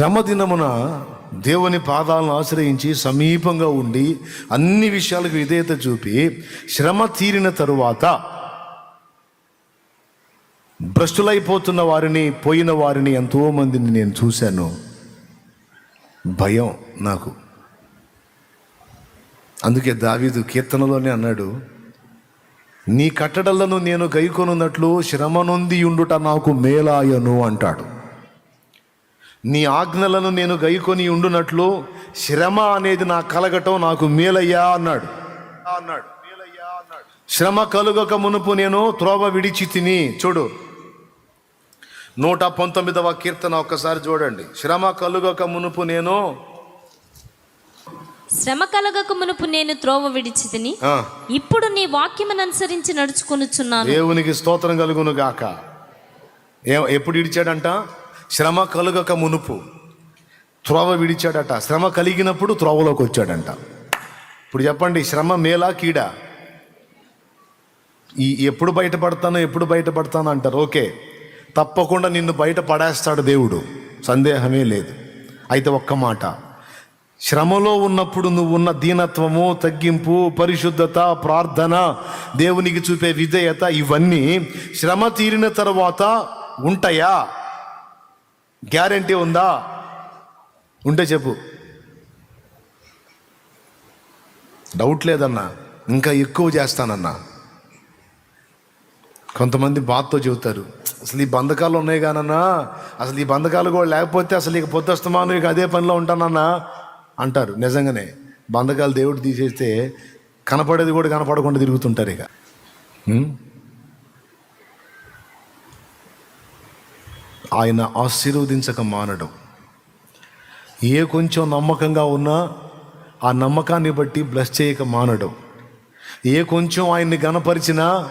శ్రమ దినమున దేవుని పాదాలను ఆశ్రయించి సమీపంగా ఉండి అన్ని విషయాలకు విధేయత చూపి శ్రమ తీరిన తరువాత భ్రష్టులైపోతున్న వారిని పోయిన వారిని ఎంతోమందిని నేను చూశాను. భయం నాకు. అందుకే దావీదు కీర్తనలోనే అన్నాడు నీ కట్టడలను నేను గైకొనున్నట్లు శ్రమ నొంది ఉండుట నాకు మేలాయను అంటాడు. నీ ఆజ్ఞలను నేను గైకొని ఉండునట్లు శ్రమ అనేది నా కలగటం నాకు మేలయ్యా అన్నాడు. అన్నాడు. శ్రమ కలుగక మునుపు నేను త్రోవ విడిచి తిని చూడు. నూట పంతొమ్మిదవ కీర్తన ఒక్కసారి చూడండి. శ్రమ కలుగక మునుపు నేను శ్రమ కలగక మునుపు నేను త్రోవ విడిచి తిని ఆ, ఇప్పుడు నీ వాక్యమును అనుసరించి నడుచుకొనుచున్నాను. దేవునికి స్తోత్రం కలుగును గాక. ఏ ఎప్పుడు ఇడిచాడంట శ్రమ కలుగక మునుపు త్రోవ విడిచాడట. శ్రమ కలిగినప్పుడు త్రోవలోకి వచ్చాడంట. ఇప్పుడు చెప్పండి శ్రమ మేలా కీడా? ఈ ఎప్పుడు బయటపడతానో ఎప్పుడు బయటపడతానో అంటారు. ఓకే తప్పకుండా నిన్ను బయట పడేస్తాడు దేవుడు. సందేహమే లేదు. అయితే ఒక్క మాట శ్రమలో ఉన్నప్పుడు నువ్వు ఉన్న దీనత్వము తగ్గింపు పరిశుద్ధత ప్రార్థన దేవునికి చూపే విధేయత ఇవన్నీ శ్రమ తీరిన తర్వాత ఉంటాయా? గ్యారంటీ ఉందా? ఉంటే చెప్పు. డౌట్ లేదన్నా ఇంకా ఎక్కువ చేస్తానన్నా. కొంతమంది బాధతో చెబుతారు అసలు ఈ బంధకాలు ఉన్నాయి కానన్నా అసలు ఈ బంధకాలు కూడా లేకపోతే అసలు ఇక పొద్దుస్తమాను ఇక అదే పనిలో ఉంటానన్నా అంటారు. నిజంగానే బంధకాలు దేవుడు తీసేస్తే కనపడేది కూడా కనపడకుండా తిరుగుతుంటారు ఇక. ఆయన ఆశీర్వదించక మానడం. ఏ కొంచెం నమ్మకంగా ఉన్నా ఆ నమ్మకాన్ని బట్టి బ్లెస్ చేయక మానడం. ఏ కొంచెం ఆయన్ని గనపరిచినా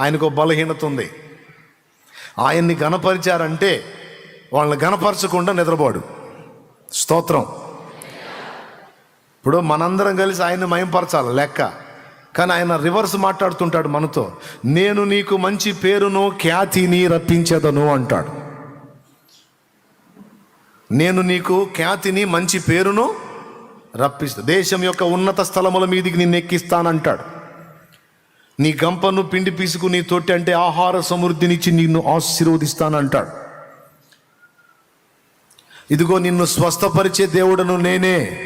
ఆయనకు బలహీనత ఉంది. ఆయన్ని గనపరిచారంటే వాళ్ళని గనపరచకుండా నిద్రపోడు. స్తోత్రం. ఇప్పుడు మనందరం కలిసి ఆయన్ని మయంపరచాలి లెక్క. కానీ ఆయన రివర్స్ మాట్లాడుతుంటాడు మనతో. నేను నీకు మంచి పేరును ఖ్యాతిని రప్పించేదను అంటాడు. నేను నీకు ఖ్యాతిని మంచి పేరును రప్పిస్తా. దేశం యొక్క ఉన్నత స్థలముల మీదికి నిన్ను ఎక్కిస్తానంటాడు. నీ గంపను పిండి పీసుకు నీ తొట్టి అంటే ఆహార సమృద్ధినిచ్చి నిన్ను ఆశీర్వదిస్తానంటాడు. ఇదిగో నిన్ను స్వస్థపరిచే దేవుడను నేనే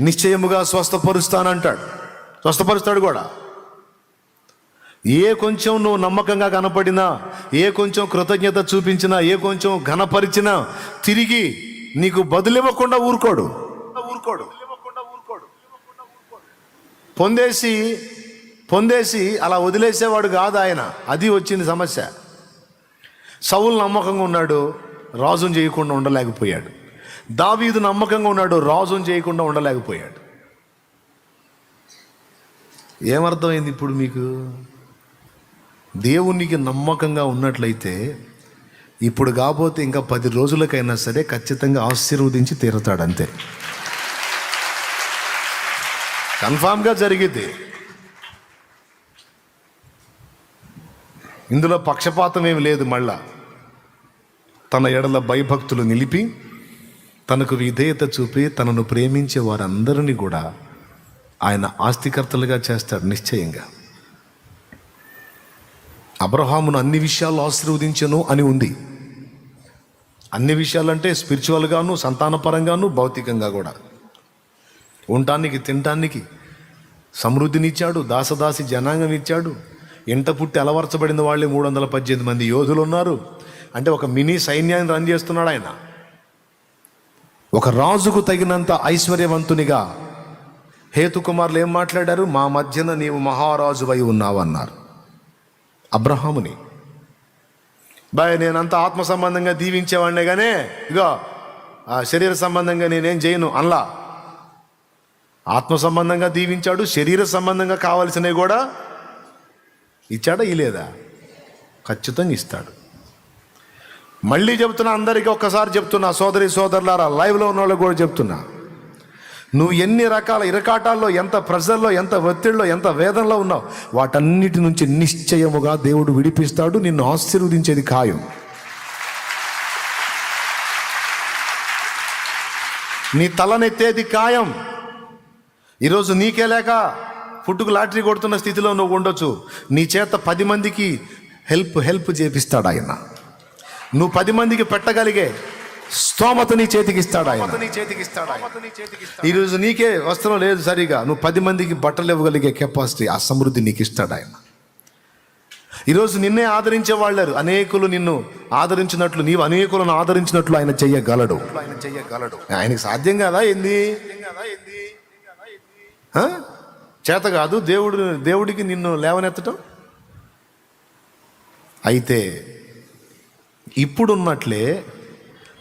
నిశ్చయముగా స్వస్థపరుస్తానంటాడు. స్వస్థపరుస్తాడు కూడా. ఏ కొంచెం నువ్వు నమ్మకంగా కనపడినా ఏ కొంచెం కృతజ్ఞత చూపించినా ఏ కొంచెం ఘనపరిచినా తిరిగి నీకు బదులివ్వకుండా ఊరుకోడు. ఊరుకోడు. పొందేసి పొందేసి అలా వదిలేసేవాడు కాదు ఆయన. అది వచ్చింది సమస్య. సౌలు నమ్మకంగా ఉన్నాడు రాజును చేయకుండా ఉండలేకపోయాడు. దావీదు నమ్మకంగా ఉన్నాడు రాజును చేయకుండా ఉండలేకపోయాడు. ఏమర్థమైంది ఇప్పుడు మీకు? దేవునికి నమ్మకంగా ఉన్నట్లయితే ఇప్పుడు కాకపోతే ఇంకా పది రోజులకైనా సరే ఖచ్చితంగా ఆశీర్వదించి తీరుతాడు అంతే కన్ఫామ్గా జరిగింది ఇందులో పక్షపాతం ఏమి లేదు మళ్ళా. తన ఎడల భయభక్తులు నిలిపి తనకు విధేయత చూపి తనను ప్రేమించే వారందరినీ కూడా ఆయన ఆస్తికర్తలుగా చేస్తాడు నిశ్చయంగా. అబ్రహామును అన్ని విషయాలు ఆశీర్వదించను అని ఉంది. అన్ని విషయాలంటే స్పిరిచువల్గాను సంతానపరంగాను భౌతికంగా కూడా. ఉండటానికి తినటానికి సమృద్ధినిచ్చాడు దాసదాసి జనాంగం ఇచ్చాడు ఇంట పుట్టి అలవర్చబడిన వాళ్ళే మూడు వందల పద్దెనిమిది మంది యోధులు ఉన్నారు అంటే ఒక మినీ సైన్యాన్ని రన్ చేస్తున్నాడు ఆయన. ఒక రాజుకు తగినంత ఐశ్వర్యవంతునిగా హేతుకుమార్లు ఏం మాట్లాడారు? మా మధ్యన నీవు మహారాజువై ఉన్నావన్నారు. అబ్రహాముని. బాయ్ నేనంతా ఆత్మ సంబంధంగా దీవించేవాడినే కానీ ఇగో ఆ శరీర సంబంధంగా నేనేం చేయను అనలా. ఆత్మ సంబంధంగా దీవించాడు శరీర సంబంధంగా కావలసినవి కూడా ఇచ్చాడా ఇలేదా ఖచ్చితంగా ఇస్తాడు. మళ్ళీ చెబుతున్నా అందరికీ ఒక్కసారి చెప్తున్నా సోదరి సోదరులారా లైవ్లో ఉన్న వాళ్ళకి కూడా చెప్తున్నా. నువ్వు ఎన్ని రకాల ఇరకాటాల్లో ఎంత ప్రెజర్లో ఎంత ఒత్తిడిలో ఎంత వేదనలో ఉన్నావు వాటన్నిటి నుంచి నిశ్చయముగా దేవుడు విడిపిస్తాడు నిన్ను ఆశీర్వదించేది ఖాయం. నీ తలనెత్తేది ఖాయం. ఈరోజు నీకే లేక పుట్టుకు లాటరీ కొడుతున్న స్థితిలో నువ్వు ఉండొచ్చు. నీ చేత పది మందికి హెల్ప్ హెల్ప్ చేపిస్తాడు ఆయన. నువ్వు పది మందికి పెట్టగలిగే స్తోమత నీ చేతికి ఇస్తాడు ఆయన. ఈరోజు నీకే వస్త్రం లేదు సరిగా. నువ్వు పది మందికి బట్టలు ఇవ్వగలిగే కెపాసిటీ ఆ సమృద్ధి నీకు ఇస్తాడు ఆయన. ఈరోజు నిన్నే ఆదరించే వాళ్ళారు అనేకులు నిన్ను ఆదరించినట్లు నీవు అనేకులను ఆదరించినట్లు ఆయన చెయ్యగలడు ఆయన చెయ్యగలడు. ఆయనకి సాధ్యం కదా ఏంది? ఆ? చేత కాదు దేవుడు దేవుడికి నిన్ను లేవనెత్తటం? అయితే ఇప్పుడున్నట్లే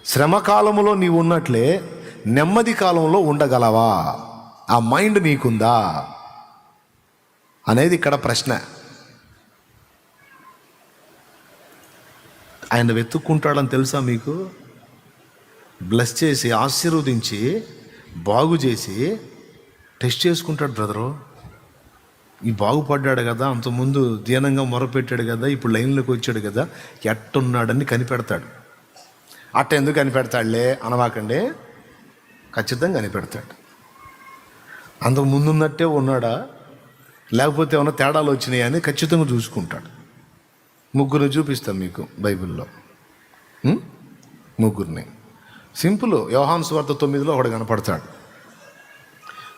శ్రమకాలంలో నీవు ఉన్నట్లే నెమ్మది కాలంలో ఉండగలవా? ఆ మైండ్ నీకుందా? అనేది ఇక్కడ ప్రశ్న. ఆయన వెతుక్కుంటాడని తెలుసా మీకు? బ్లెస్ చేసి ఆశీర్వదించి బాగు చేసి టెస్ట్ చేసుకుంటాడు బ్రదరు. ఈ బాగుపడ్డాడు కదా అంతకుముందు దీనంగా మొరపెట్టాడు కదా ఇప్పుడు లైన్లోకి వచ్చాడు కదా ఎట్టున్నాడని కనిపెడతాడు. అట్ట ఎందుకు కనిపెడతాడులే అనవాకండి ఖచ్చితంగా కనిపెడతాడు. అంతకు ముందున్నట్టే ఉన్నాడా? లేకపోతే ఏమైనా తేడాలు వచ్చినాయి అని ఖచ్చితంగా చూసుకుంటాడు. ముగ్గురు చూపిస్తాం మీకు బైబిల్లో. ముగ్గురిని. సింపుల్ యోహాన్ స్వార్త తొమ్మిదిలో ఒకడు కనపడతాడు.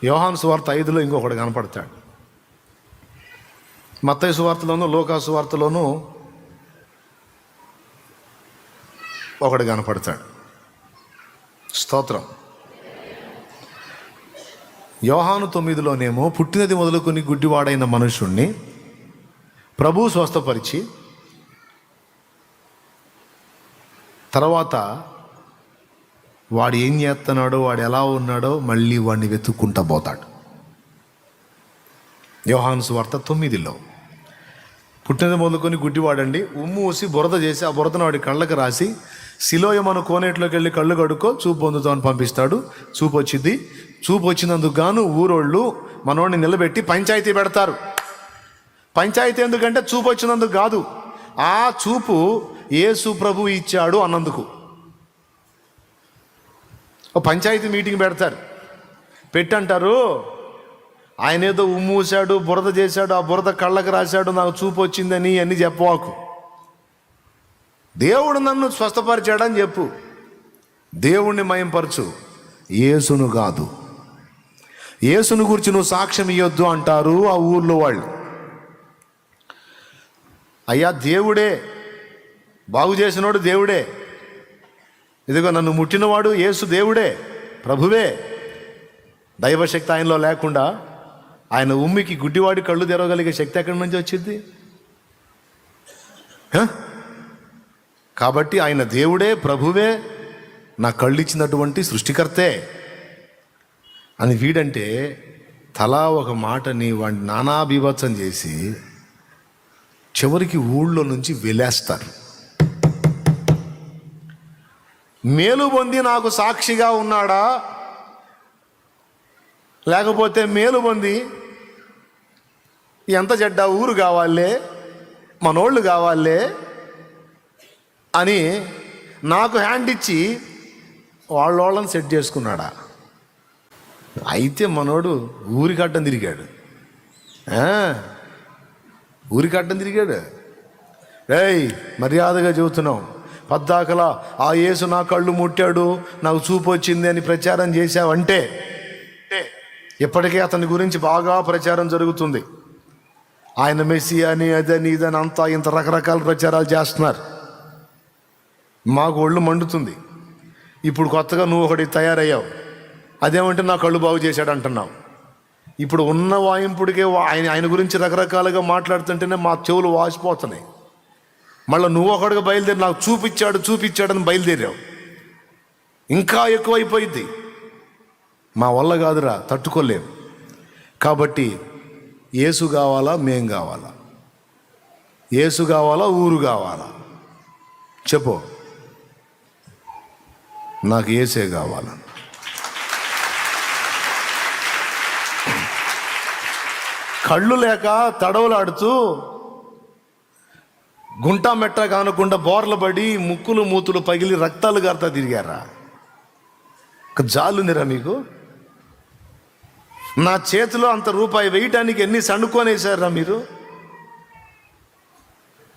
యోహాన్ స్వార్త ఐదులో ఇంకొకడు కనపడతాడు. మత్తయ్య సువార్తలోనూ లోకా సువార్తలోనూ ఒకడు కనపడతాడు. స్తోత్రం. యోహాను తొమ్మిదిలోనేమో పుట్టినది మొదలుకొని గుడ్డివాడైన మనుషుణ్ణి ప్రభు స్వస్థపరిచి తర్వాత వాడు ఏం చేస్తున్నాడో వాడు ఎలా ఉన్నాడో మళ్ళీ వాడిని వెతుక్కుంటా పోతాడు. యోహాను వార్త తొమ్మిదిలో. పుట్టినది మొదలుకొని గుడ్డివాడండి ఉమ్ము ఊసి బురద చేసి ఆ బురదను వాడి కళ్ళకి రాసి శిలోయమను కోనేట్లోకి వెళ్ళి కళ్ళు కడుక్కో చూపు పొందుతామని పంపిస్తాడు. చూపు వచ్చింది. చూపు వచ్చినందుకు గాను ఊరోళ్ళు మనోడిని నిలబెట్టి పంచాయతీ పెడతారు. పంచాయతీ ఎందుకంటే చూపు వచ్చినందుకు కాదు. ఆ చూపు యేసు ప్రభు ఇచ్చాడు అన్నందుకు. పంచాయతీ మీటింగ్ పెడతారు. పెట్టంటారు. ఆయన ఏదో ఉమ్మూసాడు బురద చేశాడు ఆ బురద కళ్ళకు రాశాడు నాకు చూపు వచ్చిందని అన్ని చెప్పవాకు. దేవుడు నన్ను స్వస్థపరిచాడని చెప్పు. దేవుణ్ణి మయంపరచు. యేసును కాదు. యేసును గురించి నువ్వు సాక్ష్యం ఇవ్వద్దు అంటారు ఆ ఊర్లో వాళ్ళు. అయ్యా దేవుడే. బాగు చేసినోడు దేవుడే. ఇదిగో నన్ను ముట్టినవాడు యేసు దేవుడే ప్రభువే. దైవశక్తి ఆయనలో లేకుండా ఆయన ఉమ్మికి గుడ్డివాడి కళ్ళు తెరవగలిగే శక్తి ఎక్కడి నుంచి వచ్చింది? కాబట్టి ఆయన దేవుడే ప్రభువే నా కళ్ళు ఇచ్చినటువంటి సృష్టికర్తే. అని వీడంటే తలా ఒక మాటని వాడిని నానా బీభత్సం చేసి చివరికి ఊళ్ళో నుంచి వెలేస్తారు. మేలు పొంది నాకు సాక్షిగా ఉన్నాడా? లేకపోతే మేలు పొంది ఎంత చెడ్డ ఊరు కావాలే మనోళ్ళు కావాలే అని నాకు హ్యాండ్ ఇచ్చి వాళ్ళోళ్ళని సెట్ చేసుకున్నాడా. అయితే మనోడు ఊరి కట్టం తిరిగాడు. ఊరి కట్టం తిరిగాడు. ఏయ్ మర్యాదగా చెబుతున్నాం పద్దాకలా ఆ యేసు నా కళ్ళు ముట్టాడు నాకు చూపు వచ్చింది అని ప్రచారం చేశావంటే ఇప్పటికే అతని గురించి బాగా ప్రచారం జరుగుతుంది. ఆయన మెస్సి అని అదని ఇదని అంతా ఇంత రకరకాల ప్రచారాలు చేస్తున్నారు. మాకు ఒళ్ళు మండుతుంది. ఇప్పుడు కొత్తగా నువ్వు ఒకటి తయారయ్యావు. అదేమంటే నా కళ్ళు బాగు చేశాడు అంటున్నావు. ఇప్పుడు ఉన్న వాయింపుడికే ఆయన ఆయన గురించి రకరకాలుగా మాట్లాడుతుంటేనే మా చెవులు వాసిపోతున్నాయి. మళ్ళీ నువ్వు ఒకడుగా బయలుదేరి నాకు చూపించాడు చూపించాడని బయలుదేరావు. ఇంకా ఎక్కువైపోయింది మా వల్ల కాదురా తట్టుకోలేం. కాబట్టి ఏసు కావాలా మేం కావాలా? ఏసు కావాలా ఊరు కావాలా? చెప్పు. నాకు ఏసే కావాలా. కళ్ళు లేక తడవలాడుతూ గుంటా మెట్ట కానకుండా బోర్లు పడి ముక్కులు మూతులు పగిలి రక్తాలు గారుతా తిరిగారా? ఒక నిరా మీకు? నా చేతిలో అంత రూపాయి వేయటానికి ఎన్ని సణుకోనేశారా మీరు?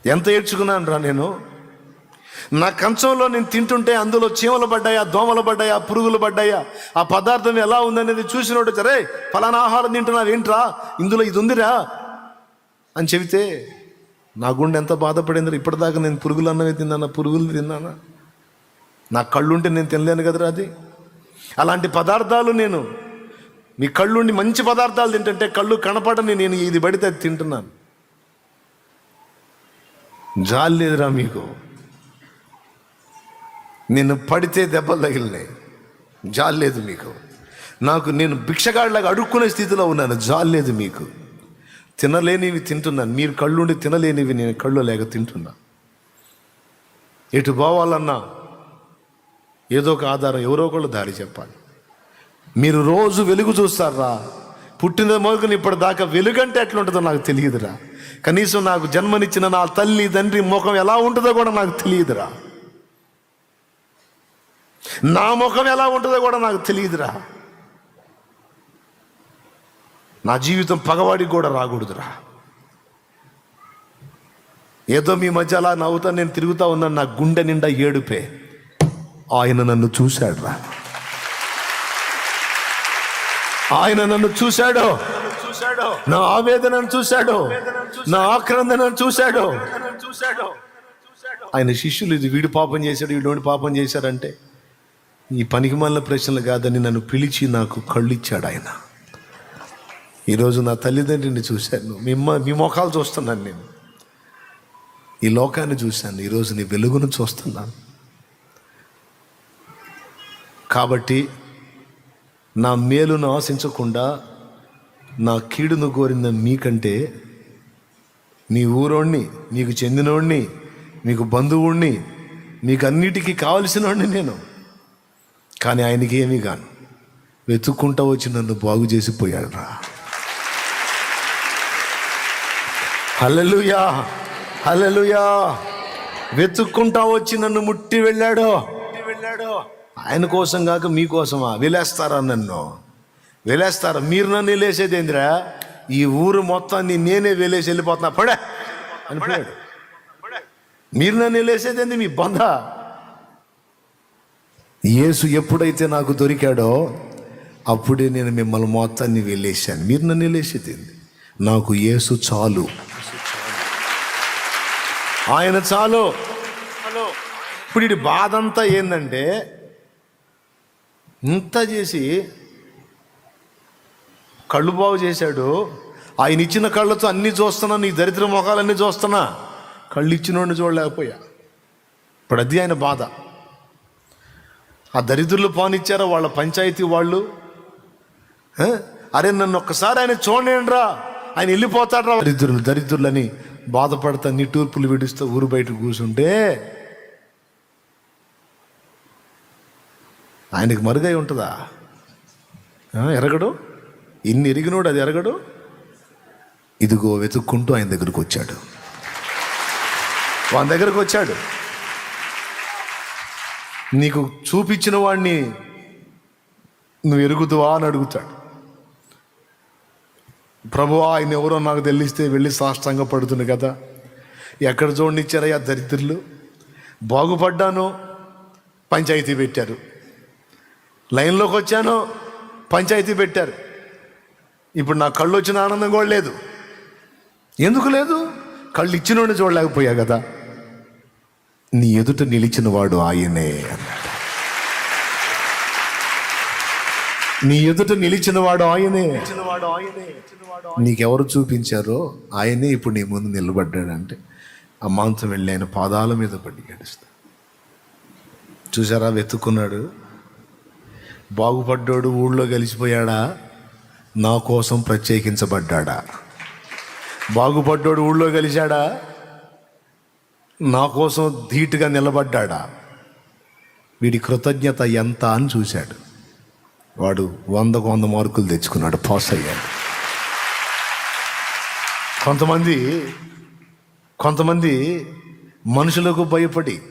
ఎంత ఏడ్చుకున్నాను రా నేను? నా కంచంలో నేను తింటుంటే అందులో చీమలు పడ్డాయా దోమలు పడ్డాయా పురుగులు పడ్డాయా? ఆ పదార్థం ఎలా ఉందనేది చూసినోడు సరే ఫలానా ఆహారం తింటున్నావు ఏంట్రా? ఇందులో ఇది ఉందిరా? అని చెబితే నా గుండె ఎంత బాధపడిందో ఇప్పటిదాకా నేను పురుగులు అన్నవి తిన్నానా? పురుగులు తిన్నానా? నా కళ్ళుంటే నేను తినలేను కదరా అది? అలాంటి పదార్థాలు నేను మీ కళ్ళుండి మంచి పదార్థాలు తింటుంటే కళ్ళు కనపడని నేను ఇది పడితే అది తింటున్నాను. జాలి లేదురా మీకు. నేను పడితే దెబ్బలు తగిలినాయి. జాలి లేదు మీకు. నాకు నేను భిక్షగాడిలాగా అడుక్కునే స్థితిలో ఉన్నాను. జాలి లేదు మీకు. తినలేనివి తింటున్నాను. మీరు కళ్ళుండి తినలేనివి నేను కళ్ళు లేక తింటున్నా. ఎటు పోవాలన్నా ఏదో ఒక ఆధారం ఎవరో ఒకళ్ళు దారి చెప్పాలి. మీరు రోజు వెలుగు చూస్తారా? పుట్టిన మొదలుకొని ఇప్పటిదాకా వెలుగంటే ఎట్లుంటుందో నాకు తెలియదురా. కనీసం నాకు జన్మనిచ్చిన నా తల్లి తండ్రి ముఖం ఎలా ఉంటుందో కూడా నాకు తెలియదురా. నా ముఖం ఎలా ఉంటుందో కూడా నాకు తెలియదురా. నా జీవితం పగవాడికి కూడా రాకూడదురా. ఏదో మీ మధ్య అలా నవ్వుతా నేను తిరుగుతా ఉన్నాను నా గుండె నిండా ఏడుపే. ఆయన నన్ను చూశాడు రా ఆయన నన్ను చూశాడు. నా ఆవేదనను చూశాడు. నా ఆక్రందనను చూశాడు. ఆయన శిష్యులు ఇది వీడు పాపం చేశాడు వీడు పాపం చేశాడంటే ఈ పనికి మళ్ళీ ప్రశ్నలు కాదని నన్ను పిలిచి నాకు కళ్ళు ఇచ్చాడు ఆయన ఈరోజు నా తల్లిదండ్రిని చూశాను. మీ మ- మీ ముఖాలు చూస్తున్నాను నేను. ఈ లోకాన్ని చూశాను. ఈరోజు నీ వెలుగును చూస్తున్నాను. కాబట్టి నా మేలును ఆశించకుండా నా కీడును కోరిన మీకంటే మీ ఊరోణ్ణి మీకు చెందినోడిని మీకు బంధువుణ్ణి మీకు అన్నిటికీ కావలసినోడిని నేను. కానీ ఆయనకి ఏమీ కాను. వెతుక్కుంటా వచ్చి నన్ను బాగు చేసిపోయాడు రా హలలుయా హలలుయా వెతుక్కుంటా వచ్చి నన్ను ముట్టి వెళ్ళాడో ముట్టి వెళ్ళాడో. ఆయన కోసం కాక మీకోసమా వెలేస్తారా నన్ను? వెలేస్తారా? మీరు నన్ను వెళ్ళేసేది ఏందిరా? ఈ ఊరు మొత్తాన్ని నేనే వెలేసి వెళ్ళిపోతున్నా. పడే! అని పోయాడు. మీరు నన్ను వెళ్ళేసేది ఏంది మీ బంధ? యేసు ఎప్పుడైతే నాకు దొరికాడో అప్పుడే నేను మిమ్మల్ని మొత్తాన్ని వెళ్ళేసాను మీరు నన్ను వెళ్ళేసేది ఏంది? నాకు యేసు చాలు. ఆయన చాలు. ఇప్పుడు ఇది బాధ అంతా ఏంటంటే ఇంత చేసి కళ్ళు బాగు చేశాడు. ఆయన ఇచ్చిన కళ్ళతో అన్నీ చూస్తున్నా నీ దరిద్ర ముఖాలన్నీ చూస్తున్నా. కళ్ళు ఇచ్చినోడిని చూడలేకపోయా. ఇప్పుడు అది ఆయన బాధ. ఆ దరిద్రులు పానిచ్చారా వాళ్ళ పంచాయతీ వాళ్ళు? అరే నన్ను ఒక్కసారి ఆయన చూడండి రా ఆయన వెళ్ళిపోతాడ్రా. దరిద్రులు దరిద్రులని బాధపడతా నిట్టూర్పులు విడుస్తూ ఊరు బయట కూర్చుంటే ఆయనకి మరుగై ఉంటుందా? ఎరగడు? ఇన్ని ఎరిగినోడు అది ఎరగడు? ఇదిగో వెతుక్కుంటూ ఆయన దగ్గరకు వచ్చాడు. వాని దగ్గరకు వచ్చాడు. నీకు చూపించిన వాడిని నువ్వు ఎరుగుదువా అని అడుగుతాడు. ప్రభు ఆయన ఎవరో నాకు తెలిస్తే వెళ్ళి సాష్టంగా పడుతుంది కదా. ఎక్కడ చూడనిచ్చారయ్యా దరిద్రులు? బాగుపడ్డాను పంచాయతీ పెట్టారు. లైన్లోకి వచ్చాను పంచాయతీ పెట్టారు. ఇప్పుడు నా కళ్ళు వచ్చిన ఆనందం కూడా లేదు. ఎందుకు లేదు? కళ్ళు ఇచ్చినోడిని చూడలేకపోయా కదా. నీ ఎదుట నిలిచిన వాడు ఆయనే అన్నాడు. నీ ఎదుట నిలిచిన వాడు ఆయనే. నీకెవరు చూపించారో ఆయనే ఇప్పుడు నీ ముందు నిలబడ్డాడంటే ఆ మాంసం వెళ్ళి ఆయన పాదాల మీద పడి ఏడుస్తా చూసారా వెతుక్కున్నాడు. బాగుపడ్డాడు ఊళ్ళో గెలిచిపోయాడా? నా కోసం ప్రత్యేకించబడ్డాడా? బాగుపడ్డాడు ఊళ్ళో గెలిచాడా? నా కోసం ధీటుగా నిలబడ్డాడా? వీడి కృతజ్ఞత ఎంత అని చూశాడు. వాడు వందకు వంద మార్కులు తెచ్చుకున్నాడు పాస్ అయ్యాడు. కొంతమంది కొంతమంది మనుషులకు భయపడి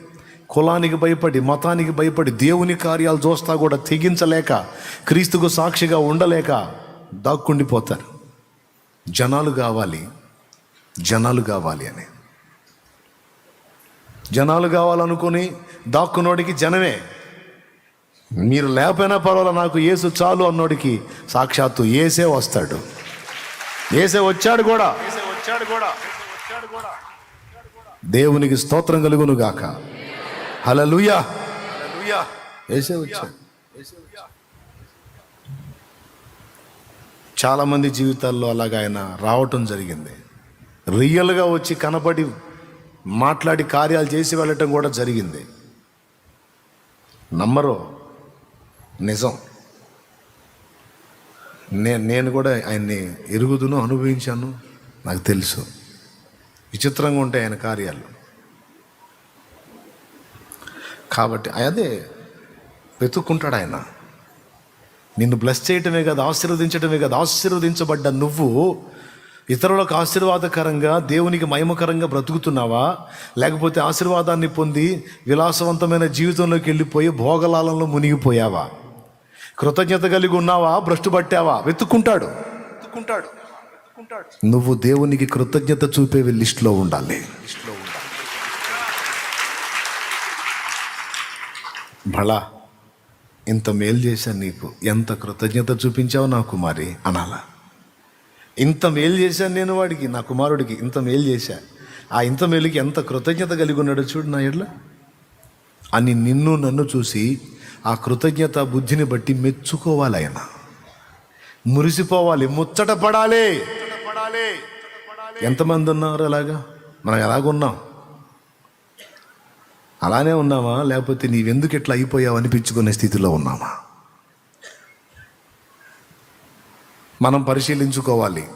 కులానికి భయపడి మతానికి భయపడి దేవుని కార్యాలు చూస్తా కూడా తెగించలేక క్రీస్తుకు సాక్షిగా ఉండలేక దాక్కుండిపోతారు. జనాలు కావాలి జనాలు కావాలి అని. జనాలు కావాలనుకుని దాక్కునోడికి జనమే. మీరు లేకపోయినా పర్వాలేదు నాకు ఏసు చాలు అన్నోడికి సాక్షాత్తు ఏసే వస్తాడు. ఏసే వచ్చాడు కూడా వచ్చాడు కూడా. దేవునికి స్తోత్రం కలుగును గాక. హలలుయా ఏసే వచ్చాడు. చాలా మంది జీవితాల్లో అలాగ ఆయన రావటం జరిగింది. రియల్గా వచ్చి కనపడి మాట్లాడి కార్యాలు చేసి వెళ్ళటం కూడా జరిగింది. నమ్మరు నిజం. నే నేను కూడా ఆయన్ని ఎరుగుదును అనుభవించాను. నాకు తెలుసు. విచిత్రంగా ఉంటాయి ఆయన కార్యాలు. కాబట్టి అదే వెతుక్కుంటాడు ఆయన. నిన్ను బ్లెస్ చేయటమే కాదు ఆశీర్వదించటమే కాదు ఆశీర్వదించబడ్డ నువ్వు ఇతరులకు ఆశీర్వాదకరంగా దేవునికి మహిమకరంగా బ్రతుకుతున్నావా? లేకపోతే ఆశీర్వాదాన్ని పొంది విలాసవంతమైన జీవితంలోకి వెళ్ళిపోయి భోగలాలంలో మునిగిపోయావా? కృతజ్ఞత కలిగి ఉన్నావా? భ్రష్టు పట్టావా? వెతుక్కుంటాడు. వెతుక్కుంటాడు. నువ్వు దేవునికి కృతజ్ఞత చూపే లిస్టులో ఉండాలి. లిస్టులో ఉండాలి ఇంత మేలు చేశాను నీకు. ఎంత కృతజ్ఞత చూపించావు నా కుమారి? అనాలా. ఇంత మేలు చేశాను నేను వాడికి నా కుమారుడికి ఇంత మేలు చేశా. ఆ ఇంత మేలుకి ఎంత కృతజ్ఞత కలిగి ఉన్నాడో చూడు నా ఎడ్ల. అని నిన్ను నన్ను చూసి ఆ కృతజ్ఞత బుద్ధిని బట్టి మెచ్చుకోవాలి ఆయన. మురిసిపోవాలి ముచ్చట పడాలి. ఎంతమంది ఉన్నారు అలాగా? మనం ఎలాగున్నాం? అలానే ఉన్నామా లేకపోతే నీవెందుకు ఇట్లా అయిపోయావు అనిపించుకునే స్థితిలో ఉన్నామా మనం పరిశీలించుకోవాలి.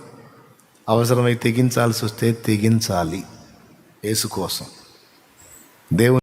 అవసరమై తెగించాల్సి వస్తే తెగించాలి. యేసు కోసం. దేవుని